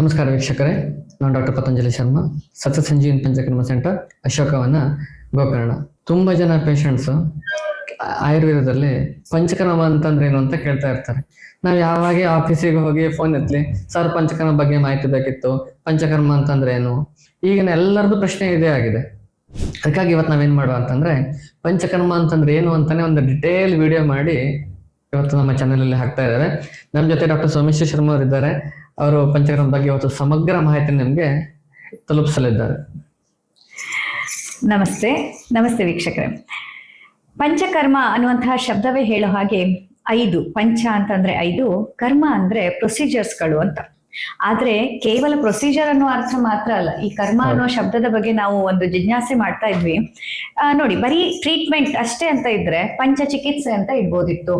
ನಮಸ್ಕಾರ ವೀಕ್ಷಕರೇ. ನಾನು ಡಾಕ್ಟರ್ ಪತಂಜಲಿ ಶರ್ಮಾ, ಸತ್ಯ ಸಂಜೀವನ್ ಪಂಚಕರ್ಮ ಸೆಂಟರ್, ಅಶೋಕವನ ಗೋಕರ್ಣ. ತುಂಬಾ ಜನ ಪೇಷಂಟ್ಸ್ ಆಯುರ್ವೇದದಲ್ಲಿ ಪಂಚಕರ್ಮ ಅಂತಂದ್ರೆ ಏನು ಅಂತ ಕೇಳ್ತಾ ಇರ್ತಾರೆ. ನಾವು ಯಾವಾಗ ಆಫೀಸಿಗೆ ಹೋಗಿ ಫೋನ್ ಎತ್ತಲಿ ಸರ್, ಪಂಚಕರ್ಮ ಬಗ್ಗೆ ಮಾಹಿತಿ ಬೇಕಿತ್ತು, ಪಂಚಕರ್ಮ ಅಂತಂದ್ರೆ ಏನು? ಈಗಿನ ಎಲ್ಲರದ್ದು ಪ್ರಶ್ನೆ ಇದೇ ಆಗಿದೆ. ಅದಕ್ಕಾಗಿ ಇವತ್ತು ನಾವೇನ್ ಮಾಡುವ ಅಂತಂದ್ರೆ, ಪಂಚಕರ್ಮ ಅಂತಂದ್ರೆ ಏನು ಅಂತಾನೆ ಒಂದು ಡಿಟೇಲ್ ವಿಡಿಯೋ ಮಾಡಿ ಇವತ್ತು ನಮ್ಮ ಚಾನೆಲ್ ಅಲ್ಲಿ ಹಾಕ್ತಾ ಇದ್ದಾರೆ. ನಮ್ಮ ಜೊತೆ ಡಾಕ್ಟರ್ ಸೋಮೇಶ್ವರ್ ಶರ್ಮಾ ಅವರು ಇದ್ದಾರೆ ಅವರು ಪಂಚಕರ್ಮ ಬಗ್ಗೆ ಇವತ್ತು ಸಮಗ್ರ ಮಾಹಿತಿ ನಿಮಗೆ ತಲುಪಿಸಲಿದ್ದಾರೆ. ನಮಸ್ತೆ ನಮಸ್ತೆ ವೀಕ್ಷಕರೇ. ಪಂಚಕರ್ಮ ಅನ್ನುವಂತಹ ಶಬ್ದವೇ ಹೇಳೋ ಹಾಗೆ ಐದು ಪಂಚ ಅಂತಂದ್ರೆ ಐದು ಕರ್ಮ ಅಂದ್ರೆ ಪ್ರೊಸೀಜರ್ಸ್ಗಳು ಅಂತ. ಆದ್ರೆ ಕೇವಲ ಪ್ರೊಸೀಜರ್ ಅನ್ನೋ ಅರ್ಥ ಮಾತ್ರ ಅಲ್ಲ. ಈ ಕರ್ಮ ಅನ್ನೋ ಶಬ್ದದ ಬಗ್ಗೆ ನಾವು ಒಂದು ಜಿಜ್ಞಾಸೆ ಮಾಡ್ತಾ ಇದ್ವಿ. ನೋಡಿ ಬರೀ ಟ್ರೀಟ್ಮೆಂಟ್ ಅಷ್ಟೇ ಅಂತ ಇದ್ರೆ ಪಂಚ ಚಿಕಿತ್ಸೆ ಅಂತ ಇಡ್ಬೋದಿತ್ತು.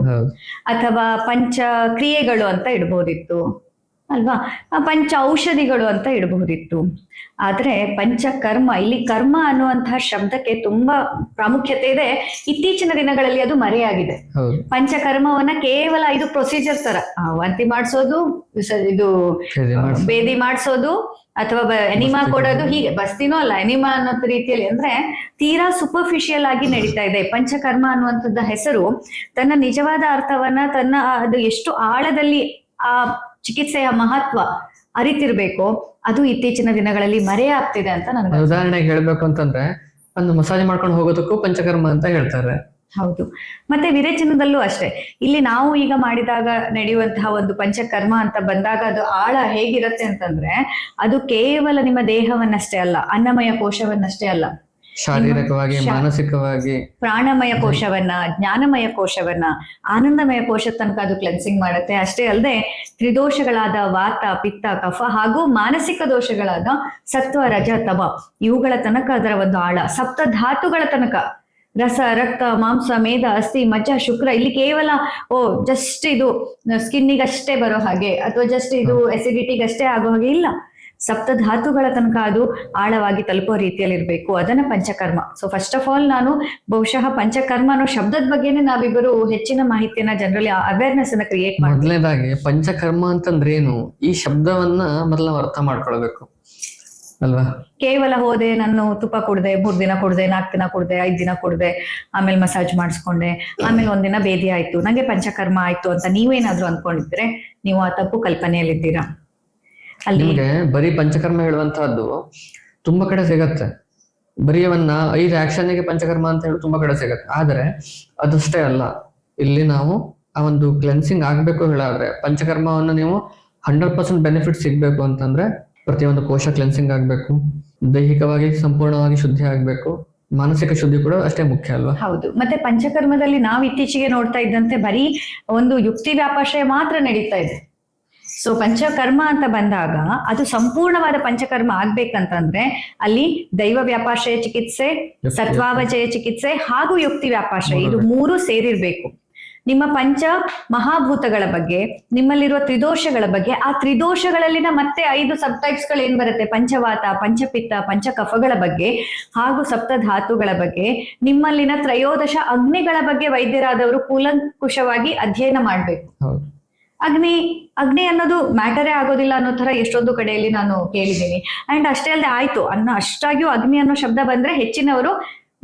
ಅಥವಾ ಪಂಚ ಕ್ರಿಯೆಗಳು ಅಂತ ಇಡ್ಬೋದಿತ್ತು. ಅಲ್ವಾ? ಪಂಚ ಔಷಧಿಗಳು ಅಂತ ಇಡಬಹುದಿತ್ತು ಆದ್ರೆ ಪಂಚಕರ್ಮ ಇಲ್ಲಿ ಕರ್ಮ ಅನ್ನುವಂತಹ ಶಬ್ದಕ್ಕೆ ತುಂಬಾ ಪ್ರಾಮುಖ್ಯತೆ ಇದೆ. ಇತ್ತೀಚಿನ ದಿನಗಳಲ್ಲಿ ಅದು ಮರೆಯಾಗಿದೆ. ಪಂಚಕರ್ಮವನ್ನ ಕೇವಲ ಇದು ಪ್ರೊಸೀಜರ್ ತರ. ವಂತಿ ಮಾಡಿಸೋದು ಇದು. ಬೇದಿ ಮಾಡಿಸೋದು ಅಥವಾ ಎನಿಮಾ ಕೊಡೋದು ಕೊಡೋದು. ಹೀಗೆ. ಬಸ್ತಿನೋ ಅಲ್ಲ ಎನಿಮಾ ಅನ್ನೋ ರೀತಿಯಲ್ಲಿ ಅಂದ್ರೆ ತೀರಾ ಸೂಪರ್ಫಿಷಿಯಲ್ ಆಗಿ ನಡೀತಾ ಇದೆ. ಪಂಚಕರ್ಮ ಅನ್ನುವಂಥದ್ದು ಹೆಸರು ತನ್ನ ನಿಜವಾದ ಅರ್ಥವನ್ನ ತನ್ನ ಅದು ಎಷ್ಟು ಆಳದಲ್ಲಿ ಆ ಚಿಕಿತ್ಸೆಯ ಮಹತ್ವ ಅರಿತಿರ್ಬೇಕು ಅದು ಇತ್ತೀಚಿನ ದಿನಗಳಲ್ಲಿ ಮರೆಯಾಗ್ತಿದೆ ಅಂತ ನನಗೆ ಉದಾಹರಣೆಗೆ ಹೇಳ್ಬೇಕು ಅಂತಂದ್ರೆ ಒಂದು ಮಸಾಜ್ ಮಾಡ್ಕೊಂಡು ಹೋಗೋದಕ್ಕೂ ಪಂಚಕರ್ಮ ಅಂತ ಹೇಳ್ತಾರೆ. ಹೌದು. ಮತ್ತೆ ವಿರೇಚನದಲ್ಲೂ ಅಷ್ಟೇ. ಇಲ್ಲಿ ನಾವು ಈಗ ಮಾಡಿದಾಗ ನಡೆಯುವಂತಹ ಒಂದು ಪಂಚಕರ್ಮ ಅಂತ ಬಂದಾಗ ಅದು ಆಳ ಹೇಗಿರುತ್ತೆ ಅಂತಂದ್ರೆ ಅದು ಕೇವಲ ನಿಮ್ಮ ದೇಹವನ್ನಷ್ಟೇ ಅಲ್ಲ ಅನ್ನಮಯ ಕೋಶವನ್ನಷ್ಟೇ ಅಲ್ಲ. ಶಾರೀರಿಕವಾಗಿ ಮಾನಸಿಕವಾಗಿ. ಪ್ರಾಣಮಯ ಕೋಶವನ್ನ ಜ್ಞಾನಮಯ ಕೋಶವನ್ನ ಆನಂದಮಯ ಕೋಶ ತನಕ ಅದು ಕ್ಲೆನ್ಸಿಂಗ್ ಮಾಡುತ್ತೆ. ಅಷ್ಟೇ ಅಲ್ಲದೆ ತ್ರಿದೋಷಗಳಾದ ವಾತ ಪಿತ್ತ ಕಫ ಹಾಗೂ ಮಾನಸಿಕ ದೋಷಗಳಾದ ಸತ್ವ ರಜ ತಮ ಇವುಗಳ ತನಕ ಅದರ ಒಂದು ಆಳ. ಸಪ್ತ ಧಾತುಗಳ ತನಕ. ರಸ ರಕ್ತ ಮಾಂಸ ಮೇಧ ಅಸ್ಥಿ ಮಜ್ಜ ಶುಕ್ರ ಇಲ್ಲಿ ಕೇವಲ ಓ ಜಸ್ಟ್ ಇದು ಸ್ಕಿನ್ನಿಗಷ್ಟೇ ಬರೋ ಹಾಗೆ ಅಥವಾ ಜಸ್ಟ್ ಇದು ಅಷ್ಟೇ ಆಗೋ ಹಾಗೆ ಇಲ್ಲ. ಸಪ್ತ ಧಾತುಗಳ ತನಕ ಅದು ಆಳವಾಗಿ ತಲುಪೋ ರೀತಿಯಲ್ಲಿ ಇರಬೇಕು ಅದನ್ನ panchakarma. So first of all ನಾನು ಬಹುಶಃ ಪಂಚಕರ್ಮ ಅನ್ನೋ ಶಬ್ದದ ಬಗ್ಗೆನೇ ನಾವಿಬ್ಬರು ಹೆಚ್ಚಿನ ಮಾಹಿತಿಯನ್ನ ಜನರಲ್ಲಿ ಅವೇರ್ನೆಸ್ ಅನ್ನ ಕ್ರಿಯೇಟ್ ಮಾಡ್ತೀವಿ. ಮೊದಲನೇದಾಗಿ ಪಂಚಕರ್ಮ ಅಂತಂದ್ರೆ ಏನು ಈ ಶಬ್ದವನ್ನ ಮೊದಲ ಅರ್ಥ ಮಾಡ್ಕೊಳ್ಬೇಕು. ಅಲ್ವಾ? ಕೇವಲ ಹೋದೆ ನಾನು ತುಪ್ಪ ಕುಡ್ದೆ ಮೂರ್ ದಿನ ಕುಡ್ದೆ ನಾಲ್ಕು ದಿನ ಕುಡ್ದೆ ಐದ್ ದಿನ ಕುಡ್ದೆ ಆಮೇಲೆ ಮಸಾಜ್ ಮಾಡಿಸ್ಕೊಂಡೆ ಆಮೇಲೆ ಒಂದಿನ ಬೇದಿ ಆಯ್ತು ನಂಗೆ ಪಂಚಕರ್ಮ ಆಯ್ತು ಅಂತ ನೀವೇನಾದ್ರೂ ಅನ್ಕೊಂಡಿದ್ರೆ ನೀವು ಆ ತಪ್ಪು ಕಲ್ಪನೆಯಲ್ಲಿದ್ದೀರಾ. ನಿಮ್ಗೆ ಬರೀ ಪಂಚಕರ್ಮ ಹೇಳುವಂತಹದ್ದು ತುಂಬಾ ಕಡೆ ಸಿಗತ್ತೆ. ಬರಿಯವನ್ನ ಅವನ್ನ ಐದು ಆಕ್ಷನ್ಗೆ ಪಂಚಕರ್ಮ ಅಂತ ಹೇಳಿ ತುಂಬಾ ಕಡೆ ಸಿಗತ್ತೆ. ಆದ್ರೆ ಅದಷ್ಟೇ ಅಲ್ಲ ಇಲ್ಲಿ ನಾವು ಆ ಒಂದು ಕ್ಲೆನ್ಸಿಂಗ್ ಆಗ್ಬೇಕು ಹೇಳಾದ್ರೆ ಪಂಚಕರ್ಮವನ್ನು ನೀವು ಹಂಡ್ರೆಡ್ ಪರ್ಸೆಂಟ್ ಬೆನಿಫಿಟ್ ಸಿಗ್ಬೇಕು ಅಂತಂದ್ರೆ ಪ್ರತಿಯೊಂದು ಕೋಶ ಕ್ಲೆನ್ಸಿಂಗ್ ಆಗ್ಬೇಕು ದೈಹಿಕವಾಗಿ ಸಂಪೂರ್ಣವಾಗಿ ಶುದ್ಧಿ ಆಗ್ಬೇಕು ಮಾನಸಿಕ ಶುದ್ಧಿ ಕೂಡ ಅಷ್ಟೇ ಮುಖ್ಯ ಅಲ್ವಾ? ಹೌದು. ಮತ್ತೆ ಪಂಚಕರ್ಮದಲ್ಲಿ ನಾವು ಇತ್ತೀಚೆಗೆ ನೋಡ್ತಾ ಇದ್ದಂತೆ ಬರೀ ಒಂದು ಯುಕ್ತಿ ವ್ಯಾಪಾಶಯ ಮಾತ್ರ ನಡೀತಾ ಇದೆ. ಸೊ ಪಂಚಕರ್ಮ ಅಂತ ಬಂದಾಗ ಅದು ಸಂಪೂರ್ಣವಾದ ಪಂಚಕರ್ಮ ಆಗ್ಬೇಕಂತಂದ್ರೆ ಅಲ್ಲಿ ದೈವ ವ್ಯಾಪಾಶ್ರಯ ಚಿಕಿತ್ಸೆ ಸತ್ವಾವಜಯ ಚಿಕಿತ್ಸೆ ಹಾಗೂ ಯುಕ್ತಿ ವ್ಯಾಪಾಶ್ರಯ ಇದು ಮೂರು ಸೇರಿರ್ಬೇಕು. ನಿಮ್ಮ ಪಂಚ ಮಹಾಭೂತಗಳ ಬಗ್ಗೆ ನಿಮ್ಮಲ್ಲಿರುವ ತ್ರಿದೋಷಗಳ ಬಗ್ಗೆ ಆ ತ್ರಿದೋಷಗಳಲ್ಲಿನ ಮತ್ತೆ ಐದು ಸಬ್ ಟೈಪ್ಸ್ಗಳು ಏನ್ ಬರುತ್ತೆ? ಪಂಚವಾತ ಪಂಚಪಿತ್ತ ಪಂಚಕಫಗಳ ಬಗ್ಗೆ ಹಾಗೂ ಸಪ್ತ ಧಾತುಗಳ ಬಗ್ಗೆ. ನಿಮ್ಮಲ್ಲಿನ ತ್ರಯೋದಶ ಅಗ್ನಿಗಳ ಬಗ್ಗೆ ವೈದ್ಯರಾದವರು ಕೂಲಂಕುಷವಾಗಿ ಅಧ್ಯಯನ ಮಾಡಬೇಕು. ಅಗ್ನಿ ಅಗ್ನಿ ಅನ್ನೋದು ಮ್ಯಾಟರೇ ಆಗೋದಿಲ್ಲ ಅನ್ನೋ ತರ ಎಷ್ಟೊಂದು ಕಡೆಯಲ್ಲಿ ನಾನು ಕೇಳಿದ್ದೀನಿ. ಅಂಡ್ ಅಷ್ಟೇ ಅಲ್ಲದೆ ಆಯ್ತು. ಅನ್ನೋ ಅಷ್ಟಾಗಿಯೂ ಅಗ್ನಿ ಅನ್ನೋ ಶಬ್ದ ಬಂದ್ರೆ ಹೆಚ್ಚಿನವರು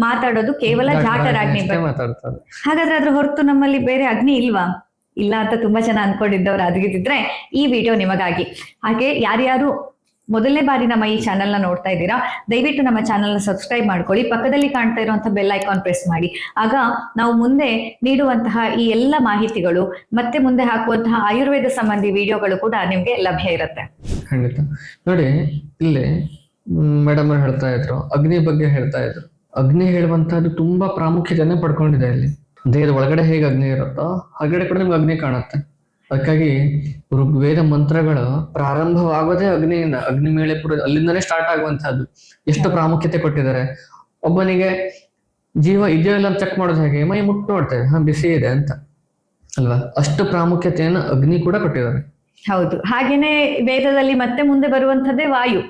ಮಾತಾಡೋದು ಕೇವಲ ಜಾಟರ್ ಅಗ್ನಿ ಮಾತಾಡ್ತಾರೆ. ಹಾಗಾದ್ರೆ ಅದ್ರ ಹೊರತು ನಮ್ಮಲ್ಲಿ ಬೇರೆ ಅಗ್ನಿ ಇಲ್ವಾ? ಇಲ್ಲ ಅಂತ ತುಂಬಾ ಜನ ಅನ್ಕೊಂಡಿದ್ದವ್ರು ಅದ್ಗಿದ್ರೆ ಈ ವಿಡಿಯೋ ನಿಮಗಾಗಿ. ಹಾಗೆ ಯಾರ್ಯಾರು ಮೊದಲನೇ ಬಾರಿ ನಮ್ಮ ಈ ಚಾನೆಲ್ನ ನೋಡ್ತಾ ಇದ್ದೀರಾ, ದಯವಿಟ್ಟು ನಮ್ಮ ಚಾನೆಲ್ನ ಸಬ್ಸ್ಕ್ರೈಬ್ ಮಾಡ್ಕೊಳ್ಳಿ, ಪಕ್ಕದಲ್ಲಿ ಕಾಣ್ತಾ ಇರುವಂತಹ ಬೆಲ್ ಐಕಾನ್ ಪ್ರೆಸ್ ಮಾಡಿ. ಆಗ ನಾವು ಮುಂದೆ ನೀಡುವಂತಹ ಈ ಎಲ್ಲ ಮಾಹಿತಿಗಳು, ಮತ್ತೆ ಮುಂದೆ ಹಾಕುವಂತಹ ಆಯುರ್ವೇದ ಸಂಬಂಧಿ ವಿಡಿಯೋಗಳು ಕೂಡ ನಿಮ್ಗೆ ಲಭ್ಯ ಇರುತ್ತೆ. ಖಂಡಿತ. ನೋಡಿ, ಇಲ್ಲಿ ಮೇಡಮ್ ಹೇಳ್ತಾ ಇದ್ರು, ಅಗ್ನಿ ಬಗ್ಗೆ ಹೇಳ್ತಾ ಇದ್ರು. ಅಗ್ನಿ ಹೇಳುವಂತಹದ್ದು ತುಂಬಾ ಪ್ರಾಮುಖ್ಯತೆಯನ್ನ ಪಡ್ಕೊಂಡಿದೆ ಇಲ್ಲಿ. ದೇಹದ ಒಳಗಡೆ ಹೇಗೆ ಅಗ್ನಿ ಇರುತ್ತೋ, ಹೊರಗಡೆ ಕೂಡ ನಿಮ್ಗೆ ಅಗ್ನಿ ಕಾಣುತ್ತೆ. ಅದಕ್ಕಾಗಿ ಋಗ್ವೇದ ಮಂತ್ರಗಳು ಪ್ರಾರಂಭವಾಗೋದೇ ಅಗ್ನಿಯಿಂದ, ಅಗ್ನಿ ಮೇಳೆ ಪುರ ಅಲ್ಲಿಂದನೇ ಸ್ಟಾರ್ಟ್ ಆಗುವಂತಹದ್ದು ಎಷ್ಟು ಪ್ರಾಮುಖ್ಯತೆ ಕೊಟ್ಟಿದ್ದಾರೆ. ಒಬ್ಬನಿಗೆ ಜೀವ ಇದೆಯೋ ಇಲ್ಲ ಅಂತ ಚೆಕ್ ಮಾಡೋದು ಹೇಗೆ? ಮೈ ಮುಟ್ಟು ನೋಡ್ತೇವೆ. ಹಾ, ಬಿಸಿ ಇದೆ ಅಂತ. ಅಲ್ವಾ? ಅಷ್ಟು ಪ್ರಾಮುಖ್ಯತೆಯನ್ನು ಅಗ್ನಿ ಕೂಡ ಕೊಟ್ಟಿದ್ದಾರೆ. ಹೌದು. ಹಾಗೇನೆ ವೇದದಲ್ಲಿ ಮತ್ತೆ ಮುಂದೆ ಬರುವಂತದ್ದೇ ವಾಯು.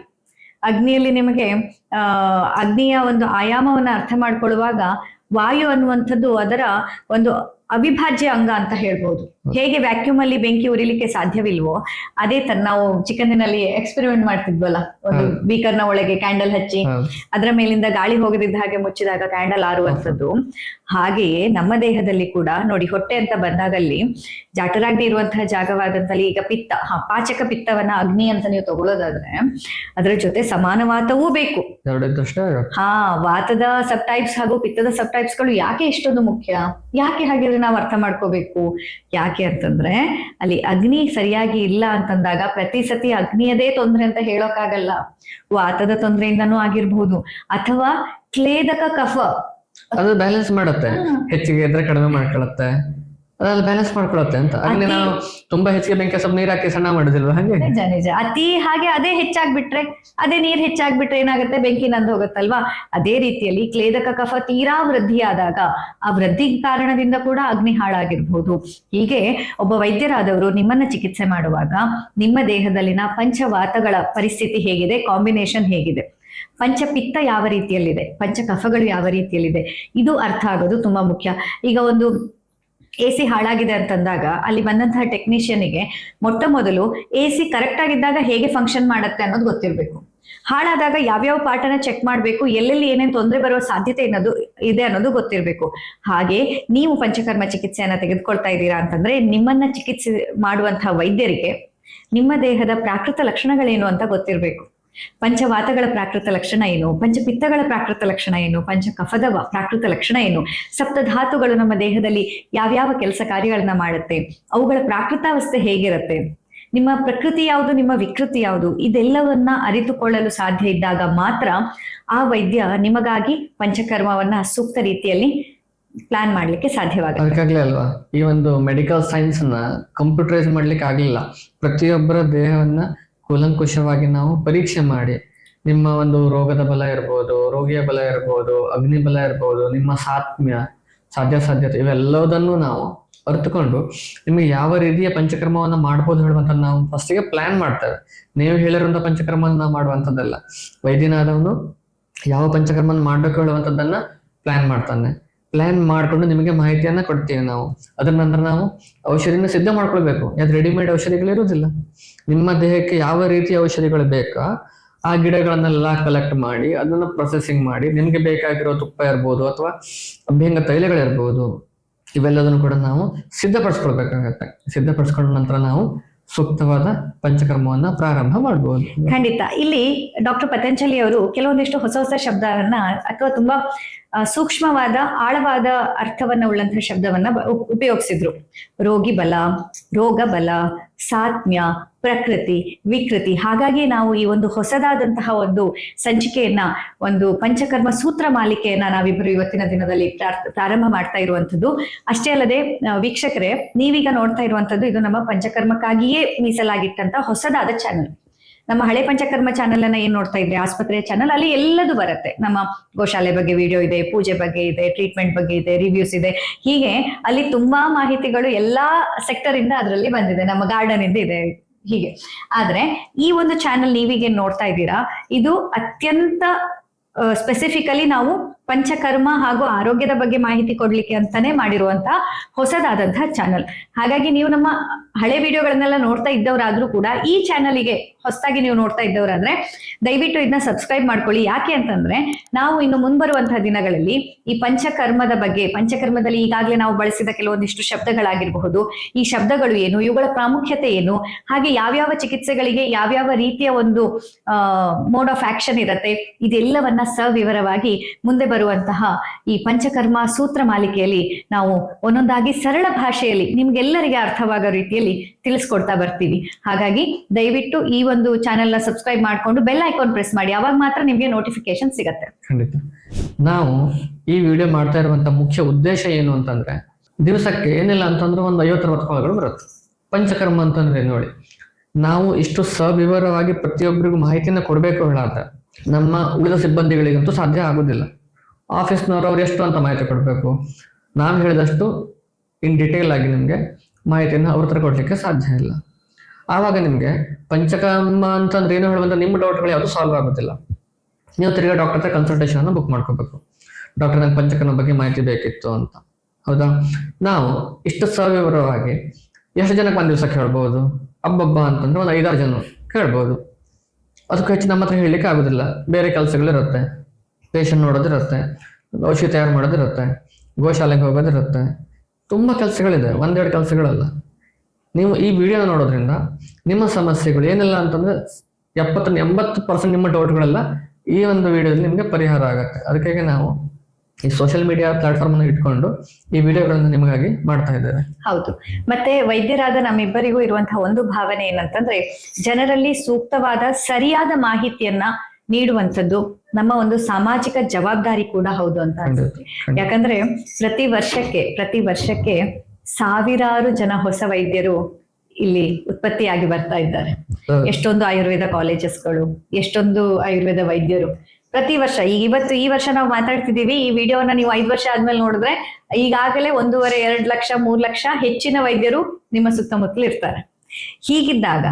ಅಗ್ನಿಯಲ್ಲಿ ನಿಮಗೆ, ಆ, ಅಗ್ನಿಯ ಒಂದು ಆಯಾಮವನ್ನ ಅರ್ಥ ಮಾಡ್ಕೊಳ್ಳುವಾಗ ವಾಯು ಅನ್ನುವಂಥದ್ದು ಅದರ ಒಂದು ಅವಿಭಾಜ್ಯ ಅಂಗ ಅಂತ ಹೇಳ್ಬೋದು. ಹೇಗೆ ವ್ಯಾಕ್ಯೂಮ್ ಅಲ್ಲಿ ಬೆಂಕಿ ಉರಿಲಿಕ್ಕೆ ಸಾಧ್ಯವಿಲ್ವೋ ಅದೇ ತರ ನಾವು ಚಿಕ್ಕಂದಿನಲ್ಲಿ ಎಕ್ಸ್ಪೆರಿಮೆಂಟ್ ಮಾಡ್ತಿದ್ವಲ್ಲ ಒಂದು. ಬೀಕರ್ನ ಒಳಗೆ ಕ್ಯಾಂಡಲ್ ಹಚ್ಚಿ ಅದರ ಮೇಲಿಂದ ಗಾಳಿ ಹೋಗದಿದ್ದ ಹಾಗೆ ಮುಚ್ಚಿದಾಗ ಕ್ಯಾಂಡಲ್ ಆರುವಂತದ್ದು ಹಾಗೆಯೇ ನಮ್ಮ ದೇಹದಲ್ಲಿ ಕೂಡ ನೋಡಿ ಹೊಟ್ಟೆ ಅಂತ ಬಂದಾಗಲ್ಲಿ ಜಾಟರಾಗಿ ಇರುವಂತಹ ಜಾಗವಾದಂತಲ್ಲಿ ಈಗ ಪಿತ್ತ ಹ ಪಾಚಕ ಪಿತ್ತವನ್ನ ಅಗ್ನಿ ಅಂತ ನೀವು ತಗೊಳ್ಳೋದಾದ್ರೆ ಅದರ ಜೊತೆ ಸಮಾನ ವಾತವೂ ಬೇಕು. ಹಾ ವಾತದ ಸಬ್ ಟೈಪ್ಸ್ ಹಾಗೂ ಪಿತ್ತದ ಸಬ್ ಟೈಪ್ಸ್ಗಳು ಯಾಕೆ ಇಷ್ಟೊಂದು ಮುಖ್ಯ? ಯಾಕೆ ಹಾಗಿದ್ರೆ ನಾವು ಅರ್ಥ ಮಾಡ್ಕೋಬೇಕು? ಯಾಕೆ ಅಂತಂದ್ರೆ ಅಲ್ಲಿ ಅಗ್ನಿ ಸರಿಯಾಗಿ ಇಲ್ಲ ಅಂತಂದಾಗ ಪ್ರತಿ ಸತಿ ಅಗ್ನಿಯದೇ ತೊಂದ್ರೆ ಅಂತ ಹೇಳೋಕ್ಕಾಗಲ್ಲ ವಾತದ ತೊಂದರೆಯಿಂದನೂ ಆಗಿರ್ಬಹುದು ಅಥವಾ ಕ್ಲೇದಕ ಕಫ. ಅದು ಬ್ಯಾಲೆನ್ಸ್ ಮಾಡುತ್ತೆ. ಹೆಚ್ಚಿಗೆ ಇದ್ರೆ ಕಡಿಮೆ ಮಾಡ್ಕೊಳತ್ತೆ. ಅದ್ರಲ್ಲಿ ಬ್ಯಾಲೆನ್ಸ್ ಮಾಡ್ಕೊಳತ್ತೆ ಅಂತ. ಅಲ್ಲಿ ನಾವು ತುಂಬಾ ಹೆಚ್ಚಿಗೆ ಬೆಂಕಿ ಸ್ವಲ್ಪ ನೀರ್ ಹಾಕಿ ಸಣ್ಣ ಮಾಡುದಿಲ್ವಾ ಹಂಗೆ? ನಿಜ ನಿಜ. ಅತಿ ಹಾಗೆ ಅದೇ ಹೆಚ್ಚಾಗ್ಬಿಟ್ರೆ ಅದೇ ನೀರ್ ಹೆಚ್ಚಾಗ್ಬಿಟ್ರೆ ಏನಾಗುತ್ತೆ? ಬೆಂಕಿ ನಂದು ಹೋಗುತ್ತಲ್ವಾ? ಅದೇ ರೀತಿಯಲ್ಲಿ ಕ್ಲೇದಕ ಕಫ ತೀರಾ ವೃದ್ಧಿಯಾದಾಗ ಆ ವೃದ್ಧಿ ಕಾರಣದಿಂದ ಕೂಡ ಅಗ್ನಿ ಹಾಳಾಗಿರ್ಬಹುದು ಹೀಗೆ ಒಬ್ಬ ವೈದ್ಯರಾದವರು ನಿಮ್ಮನ್ನ ಚಿಕಿತ್ಸೆ ಮಾಡುವಾಗ ನಿಮ್ಮ ದೇಹದಲ್ಲಿನ ಪಂಚವಾತಗಳ ಪರಿಸ್ಥಿತಿ ಹೇಗಿದೆ? ಕಾಂಬಿನೇಷನ್ ಹೇಗಿದೆ? ಪಂಚಪಿತ್ತ ಯಾವ ರೀತಿಯಲ್ಲಿದೆ? ಪಂಚಕಫಗಳು ಯಾವ ರೀತಿಯಲ್ಲಿದೆ? ಇದು ಅರ್ಥ ಆಗೋದು ತುಂಬಾ ಮುಖ್ಯ. ಈಗ ಒಂದು ಎ ಸಿ ಹಾಳಾಗಿದೆ ಅಂತಂದಾಗ ಅಲ್ಲಿ ಬಂದಂತಹ ಟೆಕ್ನಿಷಿಯನ್ಗೆ ಮೊಟ್ಟ ಮೊದಲು ಎ ಸಿ ಕರೆಕ್ಟ್ ಆಗಿದ್ದಾಗ ಹೇಗೆ ಫಂಕ್ಷನ್ ಮಾಡುತ್ತೆ ಅನ್ನೋದು ಗೊತ್ತಿರಬೇಕು. ಹಾಳಾದಾಗ ಯಾವ್ಯಾವ ಪಾಠನ ಚೆಕ್ ಮಾಡಬೇಕು, ಎಲ್ಲೆಲ್ಲಿ ಏನೇನು ತೊಂದರೆ ಬರುವ ಸಾಧ್ಯತೆ ಅನ್ನೋದು ಇದೆ ಅನ್ನೋದು ಗೊತ್ತಿರಬೇಕು. ಹಾಗೆ ನೀವು ಪಂಚಕರ್ಮ ಚಿಕಿತ್ಸೆಯನ್ನ ತೆಗೆದುಕೊಳ್ತಾ ಇದ್ದೀರಾ ಅಂತಂದ್ರೆ ನಿಮ್ಮನ್ನ ಚಿಕಿತ್ಸೆ ಮಾಡುವಂತಹ ವೈದ್ಯರಿಗೆ ನಿಮ್ಮ ದೇಹದ ಪ್ರಾಕೃತ ಲಕ್ಷಣಗಳೇನು ಅಂತ ಗೊತ್ತಿರಬೇಕು. ಪಂಚವಾತಗಳ ಪ್ರಾಕೃತ ಲಕ್ಷಣ ಏನು? ಪಂಚಪಿತ್ತಗಳ ಪ್ರಾಕೃತ ಲಕ್ಷಣ ಏನು? ಪಂಚ ಕಫದ ಪ್ರಾಕೃತ ಲಕ್ಷಣ ಏನು? ಸಪ್ತಧಾತುಗಳು ನಮ್ಮ ದೇಹದಲ್ಲಿ ಯಾವ್ಯಾವ ಕೆಲಸ ಕಾರ್ಯಗಳನ್ನ ಮಾಡುತ್ತೆ? ಅವುಗಳ ಪ್ರಾಕೃತಾವಸ್ಥೆ ಹೇಗಿರುತ್ತೆ? ನಿಮ್ಮ ಪ್ರಕೃತಿ ಯಾವುದು, ನಿಮ್ಮ ವಿಕೃತಿ ಯಾವುದು? ಇದೆಲ್ಲವನ್ನ ಅರಿತುಕೊಳ್ಳಲು ಸಾಧ್ಯ ಇದ್ದಾಗ ಮಾತ್ರ ಆ ವೈದ್ಯ ನಿಮಗಾಗಿ ಪಂಚಕರ್ಮವನ್ನ ಸೂಕ್ತ ರೀತಿಯಲ್ಲಿ ಪ್ಲಾನ್ ಮಾಡ್ಲಿಕ್ಕೆ ಸಾಧ್ಯವಾಗುತ್ತೆ. ಅದಕ್ಕಾಗ್ಲೇ ಅಲ್ವಾ? ಈ ಒಂದು ಮೆಡಿಕಲ್ ಸೈನ್ಸ್ನ ಕಂಪ್ಯೂಟರೈಸ್ ಮಾಡ್ಲಿಕ್ಕೆ ಆಗ್ಲಿಲ್ಲ. ಪ್ರತಿಯೊಬ್ಬರ ದೇಹವನ್ನ ಕೂಲಂಕುಷವಾಗಿ ನಾವು ಪರೀಕ್ಷೆ ಮಾಡಿ. ನಿಮ್ಮ ಒಂದು ರೋಗದ ಬಲ ಇರ್ಬೋದು, ರೋಗಿಯ ಬಲ ಇರ್ಬೋದು, ಅಗ್ನಿ ಬಲ ಇರ್ಬೋದು, ನಿಮ್ಮ ಸಾತ್ಮ್ಯ, ಸಾಧ್ಯ ಸಾಧ್ಯತೆ ಇವೆಲ್ಲದನ್ನು ನಾವು ಅರ್ಥಕೊಂಡು ನಿಮಗೆ ಯಾವ ರೀತಿಯ ಪಂಚಕರ್ಮವನ್ನ ಮಾಡ್ಬೋದು ಹೇಳುವಂತ ನಾವು ಫಸ್ಟಿಗೆ ಪ್ಲಾನ್ ಮಾಡ್ತೇವೆ. ನೀವು ಹೇಳಿರುವಂತ ಪಂಚಕರ್ಮವನ್ನು ನಾವು ಮಾಡುವಂಥದ್ದಲ್ಲ. ವೈದ್ಯನಾದವನು ಯಾವ ಪಂಚಕರ್ಮನ ಮಾಡ್ಬೇಕು ಹೇಳುವಂಥದ್ದನ್ನ ಪ್ಲಾನ್ ಮಾಡ್ತಾನೆ. ಪ್ಲಾನ್ ಮಾಡ್ಕೊಂಡು ನಿಮಗೆ ಮಾಹಿತಿಯನ್ನ ಕೊಡ್ತೀವಿ ನಾವು. ಅದರ ನಂತರ ನಾವು ಔಷಧಿನ ಸಿದ್ಧ ಮಾಡ್ಕೊಳ್ಬೇಕು. ಯಾವ್ದು ರೆಡಿಮೇಡ್ ಔಷಧಿಗಳು ಇರುವುದಿಲ್ಲ. ನಿಮ್ಮ ದೇಹಕ್ಕೆ ಯಾವ ರೀತಿಯ ಔಷಧಿಗಳು ಬೇಕಾ, ಆ ಗಿಡಗಳನ್ನೆಲ್ಲ ಕಲೆಕ್ಟ್ ಮಾಡಿ, ಅದನ್ನ ಪ್ರೊಸೆಸಿಂಗ್ ಮಾಡಿ, ನಿಮಗೆ ಬೇಕಾಗಿರೋ ತುಪ್ಪ ಇರ್ಬೋದು ಅಥವಾ ಅಭ್ಯಂಗ ತೈಲಗಳಿರ್ಬೋದು, ಇವೆಲ್ಲದನ್ನು ಕೂಡ ನಾವು ಸಿದ್ಧಪಡಿಸ್ಕೊಳ್ಬೇಕಾಗತ್ತೆ. ಸಿದ್ಧಪಡಿಸ್ಕೊಂಡ ನಂತರ ನಾವು ಸೂಕ್ತವಾದ ಪಂಚಕರ್ಮವನ್ನ ಪ್ರಾರಂಭ ಮಾಡಬಹುದು ಖಂಡಿತ. ಇಲ್ಲಿ ಡಾಕ್ಟರ್ ಪತಂಜಲಿ ಅವರು ಕೆಲವೊಂದಿಷ್ಟು ಹೊಸ ಹೊಸ ಶಬ್ದಗಳನ್ನ ಅಥವಾ ತುಂಬಾ ಸೂಕ್ಷ್ಮವಾದ, ಆಳವಾದ ಅರ್ಥವನ್ನ ಉಳ್ಳಂತಹ ಶಬ್ದವನ್ನ ಉಪಯೋಗಿಸಿದ್ರು ರೋಗಿ ಬಲ ರೋಗ ಬಲ ಸಾತ್ಮ್ಯ, ಪ್ರಕೃತಿ, ವಿಕೃತಿ. ಹಾಗಾಗಿ ನಾವು ಈ ಒಂದು ಹೊಸದಾದಂತಹ ಒಂದು ಸಂಚಿಕೆಯನ್ನ, ಒಂದು ಪಂಚಕರ್ಮ ಸೂತ್ರ ಮಾಲಿಕೆಯನ್ನ ನಾವಿಬ್ಬರು ಇವತ್ತಿನ ದಿನದಲ್ಲಿ ಪ್ರಾರ್- ಪ್ರಾರಂಭ ಮಾಡ್ತಾ ಇರುವಂಥದ್ದು. ಅಷ್ಟೇ ಅಲ್ಲದೆ ವೀಕ್ಷಕರೇ, ನೀವೀಗ ನೋಡ್ತಾ ಇರುವಂತದ್ದು ಇದು ನಮ್ಮ ಪಂಚಕರ್ಮಕ್ಕಾಗಿಯೇ ಮೀಸಲಾಗಿಟ್ಟಂತ ಹೊಸದಾದ ಚಾನಲ್. ನಮ್ಮ ಹಳೆ ಪಂಚಕರ್ಮ ಚಾನೆಲ್ ಅನ್ನ ಏನ್ ನೋಡ್ತಾ ಇದ್ರೆ? ಆಸ್ಪತ್ರೆಯ ಚಾನಲ್ ಅಲ್ಲಿ ಎಲ್ಲದು ಬರುತ್ತೆ. ನಮ್ಮ ಗೋಶಾಲೆ ಬಗ್ಗೆ ವಿಡಿಯೋ ಇದೆ, ಪೂಜೆ ಬಗ್ಗೆ ಇದೆ ಟ್ರೀಟ್ಮೆಂಟ್ ಬಗ್ಗೆ ಇದೆ ರಿವ್ಯೂಸ್ ಇದೆ. ಹೀಗೆ ಅಲ್ಲಿ ತುಂಬಾ ಮಾಹಿತಿಗಳು ಎಲ್ಲಾ ಸೆಕ್ಟರ್ ಇಂದ ಅದರಲ್ಲಿ ಬಂದಿದೆ. ನಮ್ಮ ಗಾರ್ಡನ್ ಇಂದ ಇದೆ ಹೀಗೆ. ಆದ್ರೆ ಈ ಒಂದು ಚಾನೆಲ್ ನೀವೀಗ ನೋಡ್ತಾ ಇದ್ದೀರಾ, ಇದು ಅತ್ಯಂತ ಸ್ಪೆಸಿಫಿಕಲಿ ನಾವು ಪಂಚಕರ್ಮ ಹಾಗೂ ಆರೋಗ್ಯದ ಬಗ್ಗೆ ಮಾಹಿತಿ ಕೊಡ್ಲಿಕ್ಕೆ ಅಂತಾನೆ ಮಾಡಿರುವಂತಹ ಹೊಸದಾದಂತಹ ಚಾನಲ್ ಹಾಗಾಗಿ ನೀವು ನಮ್ಮ ಹಳೆ ವಿಡಿಯೋಗಳನ್ನೆಲ್ಲ ನೋಡ್ತಾ ಇದ್ದವರಾದ್ರೂ ಕೂಡ ಈ ಚಾನಲಿಗೆ ಹೊಸದಾಗಿ ನೀವು ನೋಡ್ತಾ ಇದ್ದವರಾದ್ರೆ ದಯವಿಟ್ಟು ಇದನ್ನ ಸಬ್ಸ್ಕ್ರೈಬ್ ಮಾಡ್ಕೊಳ್ಳಿ. ಯಾಕೆ ಅಂತಂದ್ರೆ ನಾವು ಇನ್ನು ಮುಂಬರುವಂತಹ ದಿನಗಳಲ್ಲಿ ಈ ಪಂಚಕರ್ಮದ ಬಗ್ಗೆ, ಪಂಚಕರ್ಮದಲ್ಲಿ ಈಗಾಗಲೇ ನಾವು ಬಳಸಿದ ಕೆಲವೊಂದಿಷ್ಟು ಶಬ್ದಗಳಾಗಿರಬಹುದು. ಈ ಶಬ್ದಗಳು ಏನು, ಇವುಗಳ ಪ್ರಾಮುಖ್ಯತೆ ಏನು, ಹಾಗೆ ಯಾವ್ಯಾವ ಚಿಕಿತ್ಸೆಗಳಿಗೆ ಯಾವ್ಯಾವ ರೀತಿಯ ಒಂದು ಮೋಡ್ ಆಫ್ ಆಕ್ಷನ್ ಇರುತ್ತೆ, ಇದೆಲ್ಲವನ್ನ ಸವಿವರವಾಗಿ ಮುಂದೆ ಬರುವಂತಹ ಈ ಪಂಚಕರ್ಮ ಸೂತ್ರ ಮಾಲಿಕೆಯಲ್ಲಿ ನಾವು ಒಂದೊಂದಾಗಿ ಸರಳ ಭಾಷೆಯಲ್ಲಿ ನಿಮ್ಗೆಲ್ಲರಿಗೆ ಅರ್ಥವಾಗೋ ರೀತಿಯಲ್ಲಿ ತಿಳಿಸ್ಕೊಡ್ತಾ ಬರ್ತೀವಿ. ಹಾಗಾಗಿ ದಯವಿಟ್ಟು ಈ ಒಂದು ಚಾನೆಲ್ನ ಸಬ್ಸ್ಕ್ರೈಬ್ ಮಾಡ್ಕೊಂಡು ಬೆಲ್ ಐಕಾನ್ ಪ್ರೆಸ್ ಮಾಡಿ. ಅವಾಗ ಮಾತ್ರ ನಿಮ್ಗೆ ನೋಟಿಫಿಕೇಶನ್ ಸಿಗತ್ತೆ. ಖಂಡಿತ. ನಾವು ಈ ವಿಡಿಯೋ ಮಾಡ್ತಾ ಇರುವಂತ ಮುಖ್ಯ ಉದ್ದೇಶ ಏನು ಅಂತಂದ್ರೆ ದಿವಸಕ್ಕೆ ಏನಿಲ್ಲ ಅಂತಂದ್ರೆ ಒಂದು ಐವತ್ತರವತ್ತು ಫಲಗಳು ಬರುತ್ತೆ. ಪಂಚಕರ್ಮ ಅಂತಂದ್ರೆ ನೋಡಿ, ನಾವು ಇಷ್ಟು ಸವಿವರವಾಗಿ ಪ್ರತಿಯೊಬ್ಬರಿಗೂ ಮಾಹಿತಿಯನ್ನು ಕೊಡಬೇಕು ಹೇಳಾದ ನಮ್ಮ ಉಳಿದ ಸಿಬ್ಬಂದಿಗಳಿಗಂತೂ ಸಾಧ್ಯ ಆಗೋದಿಲ್ಲ. ಆಫೀಸ್ನವ್ರು ಅವ್ರು ಎಷ್ಟು ಅಂತ ಮಾಹಿತಿ ಕೊಡಬೇಕು? ನಾನು ಹೇಳಿದಷ್ಟು ಇನ್ ಡಿಟೇಲ್ ಆಗಿ ನಿಮಗೆ ಮಾಹಿತಿಯನ್ನು ಅವ್ರ ಹತ್ರ ಕೊಡಲಿಕ್ಕೆ ಸಾಧ್ಯ ಇಲ್ಲ. ಆವಾಗ ನಿಮಗೆ ಪಂಚಕರ್ಮ ಅಂತಂದ್ರೆ ಏನು ಹೇಳುವಂತ ನಿಮ್ಮ ಡೌಟ್ಗಳು ಯಾವುದು ಸಾಲ್ವ್ ಆಗೋದಿಲ್ಲ. ನೀವು ತಿರ್ಗಾ ಡಾಕ್ಟರ್ ಹತ್ರ ಕನ್ಸಲ್ಟೇಷನ್ ಬುಕ್ ಮಾಡ್ಕೋಬೇಕು. ಡಾಕ್ಟರ್ ನಂಗೆ ಪಂಚಕರ್ಮ ಬಗ್ಗೆ ಮಾಹಿತಿ ಬೇಕಿತ್ತು ಅಂತ. ಹೌದಾ? ನಾವು ಇಷ್ಟು ಸವಿವರವಾಗಿ ಎಷ್ಟು ಜನಕ್ಕೆ ಒಂದು ದಿವಸ ಕೇಳ್ಬೋದು ಹಬ್ಬಬ್ಬ ಅಂತಂದ್ರೆ ಒಂದು ಐದಾರು ಜನ ಕೇಳ್ಬೋದು. ಅದಕ್ಕೆ ಹೆಚ್ಚು ನಮ್ಮ ಹತ್ರ ಹೇಳಲಿಕ್ಕೆ ಆಗೋದಿಲ್ಲ. ಬೇರೆ ಕೆಲಸಗಳಿರುತ್ತೆ ಪೇಷಂಟ್ ನೋಡೋದಿರುತ್ತೆ ಔಷಧಿ ತಯಾರು ಮಾಡೋದಿರುತ್ತೆ ಗೋಶಾಲೆಗೆ ಹೋಗೋದಿರುತ್ತೆ ತುಂಬ ಕೆಲಸಗಳಿದೆ, ಒಂದೆರಡು ಕೆಲಸಗಳಲ್ಲ. ನೀವು ಈ ವಿಡಿಯೋ ನೋಡೋದ್ರಿಂದ ನಿಮ್ಮ ಸಮಸ್ಯೆಗಳು ಏನಿಲ್ಲ ಅಂತಂದ್ರೆ ಎಪ್ಪತ್ತ, ಎಂಬತ್ತು ಪರ್ಸೆಂಟ್ ನಿಮ್ಮ ಡೌಟ್ಗಳೆಲ್ಲ ಈ ಒಂದು ವಿಡಿಯೋದಲ್ಲಿ ನಿಮಗೆ ಪರಿಹಾರ ಆಗುತ್ತೆ. ಅದಕ್ಕಾಗಿ ನಾವು ಈ ಸೋಷಿಯಲ್ ಮೀಡಿಯಾ ಪ್ಲಾಟ್ಫಾರ್ಮ್ ಅನ್ನು ಇಟ್ಕೊಂಡು ಈ ವಿಡಿಯೋಗಳನ್ನು ನಿಮಗಾಗಿ ಮಾಡ್ತಾ ಇದ್ದೇವೆ. ಹೌದು. ಮತ್ತೆ ವೈದ್ಯರಾದ ನಮ್ಮಿಬ್ಬರಿಗೂ ಇರುವಂತಹ ಒಂದು ಭಾವನೆ ಏನಂತಂದ್ರೆ, ಜನರಲ್ಲಿ ಸೂಕ್ತವಾದ ಸರಿಯಾದ ಮಾಹಿತಿಯನ್ನ ನೀಡುವಂಥದ್ದು ನಮ್ಮ ಒಂದು ಸಾಮಾಜಿಕ ಜವಾಬ್ದಾರಿ ಕೂಡ ಹೌದು ಅಂತ ಅನ್ಸುತ್ತೆ. ಯಾಕಂದ್ರೆ ಪ್ರತಿ ವರ್ಷಕ್ಕೆ ಪ್ರತಿ ವರ್ಷಕ್ಕೆ ಸಾವಿರಾರು ಜನ ಹೊಸ ವೈದ್ಯರು ಇಲ್ಲಿ ಉತ್ಪತ್ತಿಯಾಗಿ ಬರ್ತಾ ಇದ್ದಾರೆ. ಎಷ್ಟೊಂದು ಆಯುರ್ವೇದ ಕಾಲೇಜಸ್ಗಳು ಎಷ್ಟೊಂದು ಆಯುರ್ವೇದ ವೈದ್ಯರು. ಪ್ರತಿ ವರ್ಷ ಈಗ ಇವತ್ತು ಈ ವರ್ಷ ನಾವು ಮಾತಾಡ್ತಿದೀವಿ ಈ ವಿಡಿಯೋನ ನೀವು ಐದು ವರ್ಷ ಆದ್ಮೇಲೆ ನೋಡಿದ್ರೆ ಈಗಾಗಲೇ ಒಂದೂವರೆ ಎರಡು ಲಕ್ಷ ಮೂರ್ ಲಕ್ಷ ಹೆಚ್ಚಿನ ವೈದ್ಯರು ನಿಮ್ಮ ಸುತ್ತಮುತ್ತಲು ಇರ್ತಾರೆ ಹೀಗಿದ್ದಾಗ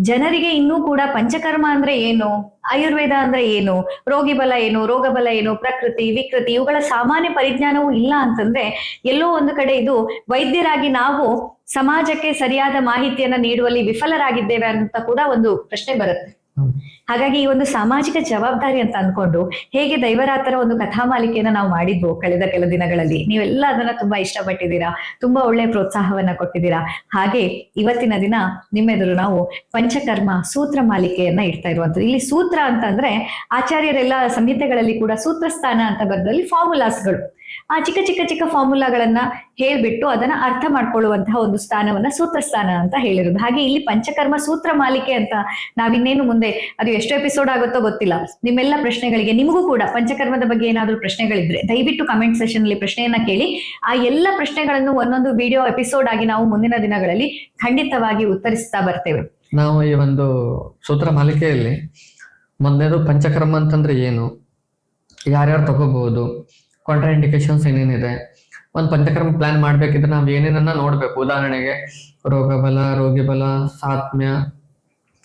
ಜನರಿಗೆ ಇನ್ನೂ ಕೂಡ ಪಂಚಕರ್ಮ ಅಂದ್ರೆ ಏನು? ಆಯುರ್ವೇದ ಅಂದ್ರೆ ಏನು? ರೋಗಿ ಬಲ ಏನು? ರೋಗ ಬಲ ಏನು? ಪ್ರಕೃತಿ, ವಿಕೃತಿ, ಇವುಗಳ ಸಾಮಾನ್ಯ ಪರಿಜ್ಞಾನವೂ ಇಲ್ಲ ಅಂತಂದ್ರೆ ಎಲ್ಲೋ ಒಂದು ಕಡೆ ಇದು ವೈದ್ಯರಾಗಿ ನಾವು ಸಮಾಜಕ್ಕೆ ಸರಿಯಾದ ಮಾಹಿತಿಯನ್ನ ನೀಡುವಲ್ಲಿ ವಿಫಲರಾಗಿದ್ದೇವೆ ಅಂತ ಕೂಡ ಒಂದು ಪ್ರಶ್ನೆ ಬರುತ್ತೆ. ಹಾಗಾಗಿ ಈ ಒಂದು ಸಾಮಾಜಿಕ ಜವಾಬ್ದಾರಿ ಅಂತ ಅನ್ಕೊಂಡು ಹೇಗೆ ದೈವರಾತರ ಒಂದು ಕಥಾಮಾಲಿಕೆಯನ್ನ ನಾವು ಮಾಡಿದ್ವು ಕಳೆದ ಕೆಲ ದಿನಗಳಲ್ಲಿ. ನೀವೆಲ್ಲ ಅದನ್ನ ತುಂಬಾ ಇಷ್ಟಪಟ್ಟಿದ್ದೀರಾ, ತುಂಬಾ ಒಳ್ಳೆ ಪ್ರೋತ್ಸಾಹವನ್ನ ಕೊಟ್ಟಿದ್ದೀರಾ. ಹಾಗೆ ಇವತ್ತಿನ ದಿನ ನಿಮ್ಮೆದುರು ನಾವು ಪಂಚಕರ್ಮ ಸೂತ್ರ ಮಾಲಿಕೆಯನ್ನ ಇಡ್ತಾ ಇರುವಂತದ್ದು ಇಲ್ಲಿ ಸೂತ್ರ ಅಂತಂದ್ರೆ ಆಚಾರ್ಯರೆಲ್ಲ ಸಂಹಿತೆಗಳಲ್ಲಿ ಕೂಡ ಸೂತ್ರಸ್ಥಾನ ಅಂತ ಬರೆದಲ್ಲಿ ಫಾರ್ಮುಲಾಸ್ಗಳು ಆ ಚಿಕ್ಕ ಚಿಕ್ಕ ಚಿಕ್ಕ ಫಾರ್ಮುಲಾಗಳನ್ನ ಹೇಳ್ಬಿಟ್ಟು ಅದನ್ನ ಅರ್ಥ ಮಾಡ್ಕೊಳ್ಳುವಂತಹ ಒಂದು ಸ್ಥಾನವನ್ನ ಸೂತ್ರ ಸ್ಥಾನ ಅಂತ ಹೇಳಿರೋದು. ಹಾಗೆ ಇಲ್ಲಿ ಪಂಚಕರ್ಮ ಸೂತ್ರ ಮಾಲಿಕೆ ಅಂತ ನಾವಿನ್ನೇನು ಮುಂದೆ ಅದು ಎಷ್ಟು ಎಪಿಸೋಡ್ ಆಗುತ್ತೋ ಗೊತ್ತಿಲ್ಲ. ನಿಮ್ಮೆಲ್ಲ ಪ್ರಶ್ನೆಗಳಿಗೆ, ನಿಮಗೂ ಕೂಡ ಪಂಚಕರ್ಮದ ಬಗ್ಗೆ ಏನಾದ್ರೂ ಪ್ರಶ್ನೆಗಳಿದ್ರೆ ದಯವಿಟ್ಟು ಕಮೆಂಟ್ ಸೆಷನ್ ಅಲ್ಲಿ ಪ್ರಶ್ನೆಯನ್ನ ಕೇಳಿ. ಆ ಎಲ್ಲ ಪ್ರಶ್ನೆಗಳನ್ನು ಒಂದೊಂದು ವಿಡಿಯೋ ಎಪಿಸೋಡ್ ಆಗಿ ನಾವು ಮುಂದಿನ ದಿನಗಳಲ್ಲಿ ಖಂಡಿತವಾಗಿ ಉತ್ತರಿಸ್ತಾ ಬರ್ತೇವೆ. ನಾವು ಈ ಒಂದು ಸೂತ್ರ ಮಾಲಿಕೆಯಲ್ಲಿ ಮೊದಲನೇದು ಪಂಚಕರ್ಮ ಅಂತಂದ್ರೆ ಏನು? ಯಾರ್ಯಾರು ತಗೋಬಹುದು? ಕಾಂಟ್ರಾ ಇಂಡಿಕೇಶನ್ಸ್ ಏನೇನಿದೆ? ಒಂದು ಪಂಚಕರ್ಮ ಪ್ಲಾನ್ ಮಾಡ್ಬೇಕಿದ್ರೆ ನಾವು ಏನೇನನ್ನ ನೋಡ್ಬೇಕು? ಉದಾಹರಣೆಗೆ ರೋಗ ಬಲ ರೋಗಿ ಬಲ ಸಾತ್ಮ್ಯ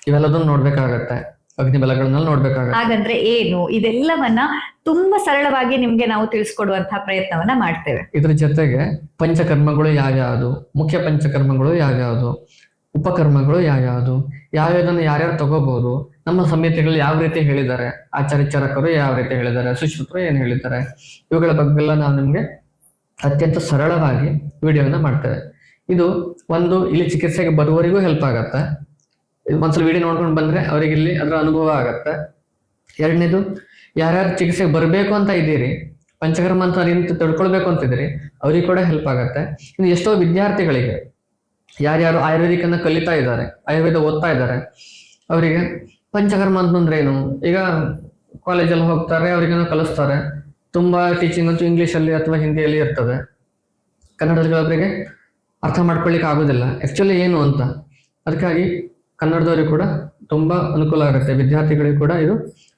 ಇವೆಲ್ಲದನ್ನು ನೋಡ್ಬೇಕಾಗತ್ತೆ. ಅಗ್ನಿ ಬಲಗಳನ್ನೆಲ್ಲ ನೋಡ್ಬೇಕಾಗತ್ತೆ. ಹಾಗಂದ್ರೆ ಏನು? ಇದೆಲ್ಲವನ್ನ ತುಂಬಾ ಸರಳವಾಗಿ ನಿಮ್ಗೆ ನಾವು ತಿಳಿಸ್ಕೊಡುವಂತಹ ಪ್ರಯತ್ನವನ್ನ ಮಾಡ್ತೇವೆ. ಇದ್ರ ಜೊತೆಗೆ ಪಂಚಕರ್ಮಗಳು ಯಾವ್ಯಾವುದು? ಮುಖ್ಯ ಪಂಚಕರ್ಮಗಳು ಯಾವ್ಯಾವುದು? ಉಪಕರ್ಮಗಳು ಯಾವ್ಯಾವುದು? ಯಾವ್ಯಾವ್ದನ್ನ ಯಾರ್ಯಾರು ತಗೋಬಹುದು ನಮ್ಮ ಸಂಹಿತೆಗಳು ಯಾವ ರೀತಿ ಹೇಳಿದ್ದಾರೆ? ಆಚಾರ್ಯ ಚರಕರು ಯಾವ ರೀತಿ ಹೇಳಿದ್ದಾರೆ? ಸುಶ್ರುತರು ಏನು ಹೇಳಿದ್ದಾರೆ? ಇವುಗಳ ಬಗ್ಗೆ ಎಲ್ಲ ನಾವು ನಿಮಗೆ ಅತ್ಯಂತ ಸರಳವಾಗಿ ವಿಡಿಯೋನ ಮಾಡ್ತೇವೆ. ಇದು ಒಂದು ಇಲ್ಲಿ ಚಿಕಿತ್ಸೆಗೆ ಬರುವವರಿಗೂ ಹೆಲ್ಪ್ ಆಗತ್ತೆ. ಒಂದ್ಸಲ ವಿಡಿಯೋ ನೋಡ್ಕೊಂಡು ಬಂದ್ರೆ ಅವರಿಗೆ ಇಲ್ಲಿ ಅದರ ಅನುಭವ ಆಗತ್ತೆ. ಎರಡನೇದು, ಯಾರ್ಯಾರು ಚಿಕಿತ್ಸೆಗೆ ಬರಬೇಕು ಅಂತ ಇದ್ದೀರಿ, ಪಂಚಕರ್ಮ ಅಂತ ನಿಂತು ತಿಳ್ಕೊಳ್ಬೇಕು ಅಂತಿದ್ದೀರಿ ಅವ್ರಿಗೆ ಕೂಡ ಹೆಲ್ಪ್ ಆಗತ್ತೆ. ಇನ್ನು ಎಷ್ಟೋ ವಿದ್ಯಾರ್ಥಿಗಳಿಗೆ ಯಾರ್ಯಾರು ಆಯುರ್ವೇದಿಕ್ ಅನ್ನ ಕಲಿತಾ ಇದ್ದಾರೆ, ಆಯುರ್ವೇದ ಓದ್ತಾ ಇದ್ದಾರೆ, ಅವರಿಗೆ ಪಂಚಕರ್ಮ ಅಂತಂದ್ರೆ ಏನು? ಈಗ ಕಾಲೇಜಲ್ಲಿ ಹೋಗ್ತಾರೆ, ಅವ್ರಿಗೇನೋ ಕಲಿಸ್ತಾರೆ. ತುಂಬ ಟೀಚಿಂಗ್ ಅಂತೂ ಇಂಗ್ಲೀಷಲ್ಲಿ ಅಥವಾ ಹಿಂದಿಯಲ್ಲಿ ಇರ್ತದೆ. ಕನ್ನಡದಲ್ಲಿ ಅವರಿಗೆ ಅರ್ಥ ಮಾಡ್ಕೊಳ್ಳಿಕ್ಕೆ ಆಗೋದಿಲ್ಲ. ಆ್ಯಕ್ಚುಲಿ ಏನು ಅಂತ? ಅದಕ್ಕಾಗಿ ಕನ್ನಡದವರಿಗೆ ಕೂಡ ತುಂಬ ಅನುಕೂಲ ಆಗುತ್ತೆ. ವಿದ್ಯಾರ್ಥಿಗಳಿಗೆ ಕೂಡ ಇದು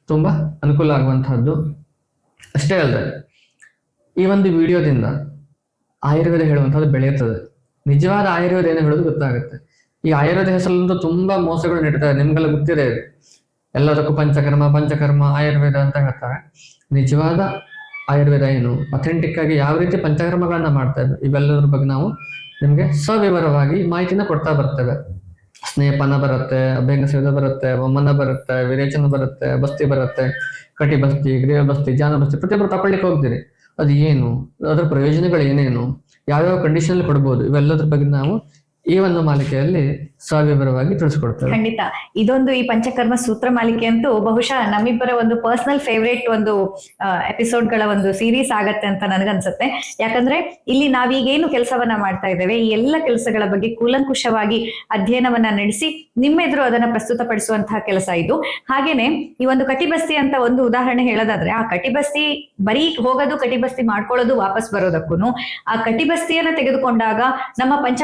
ತುಂಬ ಅನುಕೂಲ ಆಗುವಂತಹದ್ದು. ಅಷ್ಟೇ ಅಲ್ಲದೆ ಈ ಒಂದು ವಿಡಿಯೋದಿಂದ ಆಯುರ್ವೇದ ಹೇಳುವಂಥದ್ದು ಬೆಳೆಯುತ್ತದೆ. ನಿಜವಾದ ಆಯುರ್ವೇದ ಏನು ಹೇಳೋದು ಗೊತ್ತಾಗುತ್ತೆ. ಈ ಆಯುರ್ವೇದ ಹೆಸರಲ್ಲಂತೂ ತುಂಬಾ ಮೋಸಗಳು ನೀಡ್ತಾರೆ ನಿಮ್ಗೆಲ್ಲ ಗೊತ್ತಿದೆ. ಎಲ್ಲದಕ್ಕೂ ಪಂಚಕರ್ಮ ಪಂಚಕರ್ಮ, ಆಯುರ್ವೇದ ಅಂತ ಹೇಳ್ತಾರೆ. ನಿಜವಾದ ಆಯುರ್ವೇದ ಏನು? ಅಥೆಂಟಿಕ್ ಆಗಿ ಯಾವ ರೀತಿ ಪಂಚಕರ್ಮಗಳನ್ನ ಮಾಡ್ತಾ ಇದ್ವಿ? ಇವೆಲ್ಲದ್ರ ಬಗ್ಗೆ ನಾವು ನಿಮ್ಗೆ ಸವಿವರವಾಗಿ ಮಾಹಿತಿನ ಕೊಡ್ತಾ ಬರ್ತೇವೆ. ಸ್ನೇಹಪನ ಬರುತ್ತೆ ಅಭ್ಯಂಗ ಸೇವೆ ಬರುತ್ತೆ ವಮನ ಬರುತ್ತೆ, ವಿರೇಚನ ಬರುತ್ತೆ, ಬಸ್ತಿ ಬರುತ್ತೆ, ಕಟಿ ಬಸ್ತಿ, ಗ್ರೀವ ಬಸ್ತಿ, ಜಾನ ಬಸ್ತಿ, ಪ್ರತಿಯೊಬ್ಬರು ತಗೊಳ್ಳಿಕ್ಕೆ ಹೋಗ್ತೀರಿ. ಅದು ಏನು? ಅದರ ಪ್ರಯೋಜನಗಳು ಏನೇನು? ಯಾವ್ಯಾವ ಕಂಡೀಷನ್ ಕೊಡ್ಬೋದು? ಇವೆಲ್ಲದ್ರ ಬಗ್ಗೆ ನಾವು ಈ ಒಂದು ಮಾಲಿಕೆಯಲ್ಲಿ ಸವಿವರವಾಗಿ ತಿಳಿಸ್ಕೊಡ್ತೇವೆ ಖಂಡಿತ. ಇದೊಂದು ಈ ಪಂಚಕರ್ಮ ಸೂತ್ರ ಮಾಲಿಕೆ ಅಂತೂ ಬಹುಶಃ ನಮ್ಮಿಬ್ಬರ ಒಂದು ಪರ್ಸನಲ್ ಫೇವ್ರೇಟ್ ಒಂದು ಎಪಿಸೋಡ್ಗಳ ಒಂದು ಸೀರೀಸ್ ಆಗತ್ತೆ ಅಂತ ನನಗನ್ಸುತ್ತೆ. ಯಾಕಂದ್ರೆ ಇಲ್ಲಿ ನಾವೀಗೇನು ಕೆಲಸವನ್ನ ಮಾಡ್ತಾ ಇದ್ದೇವೆ, ಈ ಎಲ್ಲ ಕೆಲಸಗಳ ಬಗ್ಗೆ ಕೂಲಂಕುಷವಾಗಿ ಅಧ್ಯಯನವನ್ನ ನಡೆಸಿ ನಿಮ್ಮೆದುರು ಅದನ್ನ ಪ್ರಸ್ತುತಪಡಿಸುವಂತಹ ಕೆಲಸ ಇದು. ಹಾಗೇನೆ ಈ ಒಂದು ಕಟಿಬಸ್ತಿ ಅಂತ ಒಂದು ಉದಾಹರಣೆ ಹೇಳೋದಾದ್ರೆ, ಆ ಕಟಿಬಸ್ತಿ ಬರೀ ಹೋಗೋದು, ಕಟಿಬಸ್ತಿ ಮಾಡ್ಕೊಳ್ಳೋದು, ವಾಪಸ್ ಬರೋದಕ್ಕೂ ಆ ಕಟಿಬಸ್ತಿಯನ್ನ ತೆಗೆದುಕೊಂಡಾಗ ನಮ್ಮ ಪಂಚ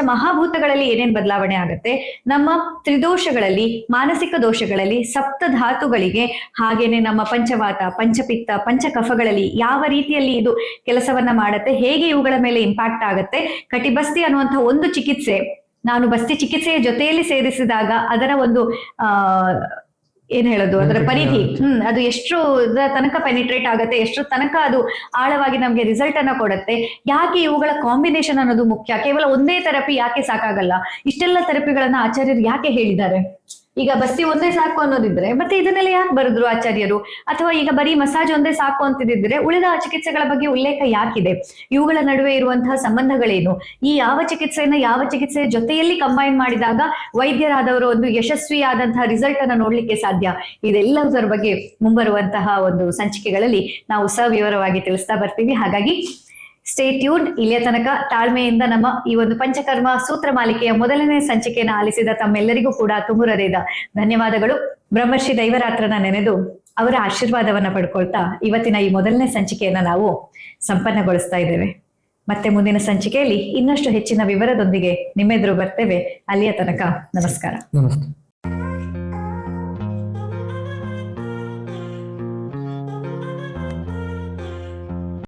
ಮಹಾಭೂತಗಳಲ್ಲಿ ಏನೇನ್ ಬದಲಾವಣೆ ಆಗುತ್ತೆ? ನಮ್ಮ ತ್ರಿದೋಷಗಳಲ್ಲಿ, ಮಾನಸಿಕ ದೋಷಗಳಲ್ಲಿ, ಸಪ್ತ ಧಾತುಗಳಿಗೆ ಹಾಗೇನೆ ನಮ್ಮ ಪಂಚವಾತ, ಪಂಚಪಿತ್ತ, ಪಂಚಕಫಗಳಲ್ಲಿ ಯಾವ ರೀತಿಯಲ್ಲಿ ಇದು ಕೆಲಸವನ್ನ ಮಾಡುತ್ತೆ? ಹೇಗೆ ಇವುಗಳ ಮೇಲೆ ಇಂಪ್ಯಾಕ್ಟ್ ಆಗುತ್ತೆ? ಕಟಿಬಸ್ತಿ ಅನ್ನುವಂತಹ ಒಂದು ಚಿಕಿತ್ಸೆ, ನಾನು ಬಸ್ತಿ ಚಿಕಿತ್ಸೆಯ ಜೊತೆಯಲ್ಲಿ ಸೇರಿಸಿದಾಗ ಅದರ ಒಂದು, ಆ ಏನ್ ಹೇಳೋದು? ಅದರ ಪರಿಧಿ. ಹ್ಮ್ ಅದು ಎಷ್ಟು ತನಕ ಪೆನಿಟ್ರೇಟ್ ಆಗುತ್ತೆ ಎಷ್ಟು ತನಕ ಅದು ಆಳವಾಗಿ ನಮ್ಗೆ ರಿಸಲ್ಟ್ ಅನ್ನ ಕೊಡುತ್ತೆ. ಯಾಕೆ ಇವುಗಳ ಕಾಂಬಿನೇಷನ್ ಅನ್ನೋದು ಮುಖ್ಯ? ಕೇವಲ ಒಂದೇ ಥೆರಪಿ ಯಾಕೆ ಸಾಕಾಗಲ್ಲ? ಇಷ್ಟೆಲ್ಲ ಥೆರಪಿಗಳನ್ನ ಆಚಾರ್ಯರು ಯಾಕೆ ಹೇಳಿದ್ದಾರೆ? ಈಗ ಬಸ್ಸಿ ಒಂದೇ ಸಾಕು ಅನ್ನೋದಿದ್ರೆ, ಮತ್ತೆ ಇದನ್ನೆಲ್ಲ ಯಾಕೆ ಬರೆದ್ರು ಆಚಾರ್ಯರು? ಅಥವಾ ಈಗ ಬರೀ ಮಸಾಜ್ ಒಂದೇ ಸಾಕು ಅಂತಿದ್ರೆ ಉಳಿದ ಚಿಕಿತ್ಸೆಗಳ ಬಗ್ಗೆ ಉಲ್ಲೇಖ ಯಾಕಿದೆ? ಇವುಗಳ ನಡುವೆ ಇರುವಂತಹ ಸಂಬಂಧಗಳೇನು? ಈ ಯಾವ ಚಿಕಿತ್ಸೆಯನ್ನ ಯಾವ ಚಿಕಿತ್ಸೆ ಜೊತೆಯಲ್ಲಿ ಕಂಬೈನ್ ಮಾಡಿದಾಗ ವೈದ್ಯರಾದವರು ಒಂದು ಯಶಸ್ವಿಯಾದಂತಹ ರಿಸಲ್ಟ್ ಅನ್ನ ನೋಡ್ಲಿಕ್ಕೆ ಸಾಧ್ಯ? ಇದೆಲ್ಲದರ ಬಗ್ಗೆ ಮುಂಬರುವಂತಹ ಒಂದು ಸಂಚಿಕೆಗಳಲ್ಲಿ ನಾವು ಸವಿವರವಾಗಿ ತಿಳಿಸ್ತಾ ಬರ್ತೀವಿ. ಹಾಗಾಗಿ ಸ್ಟೇ ಟ್ಯೂನ್ ಇಲ್ಲಿಯ ತನಕ ತಾಳ್ಮೆಯಿಂದ ನಮ್ಮ ಈ ಒಂದು ಪಂಚಕರ್ಮ ಸೂತ್ರ ಮಾಲಿಕೆಯ ಮೊದಲನೇ ಸಂಚಿಕೆಯನ್ನು ಆಲಿಸಿದ ತಮ್ಮೆಲ್ಲರಿಗೂ ಕೂಡ ತುಂಬುರದೇದ ಧನ್ಯವಾದಗಳು. ಬ್ರಹ್ಮರ್ಷಿ ದೈವರಾತ್ರನ ನೆನೆದು ಅವರ ಆಶೀರ್ವಾದವನ್ನ ಪಡ್ಕೊಳ್ತಾ ಇವತ್ತಿನ ಈ ಮೊದಲನೇ ಸಂಚಿಕೆಯನ್ನ ನಾವು ಸಂಪನ್ನಗೊಳಿಸ್ತಾ ಇದ್ದೇವೆ. ಮತ್ತೆ ಮುಂದಿನ ಸಂಚಿಕೆಯಲ್ಲಿ ಇನ್ನಷ್ಟು ಹೆಚ್ಚಿನ ವಿವರದೊಂದಿಗೆ ನಿಮ್ಮೆದುರು ಬರ್ತೇವೆ. ಅಲ್ಲಿಯ ತನಕ ನಮಸ್ಕಾರ. ನಮಸ್ತೆ.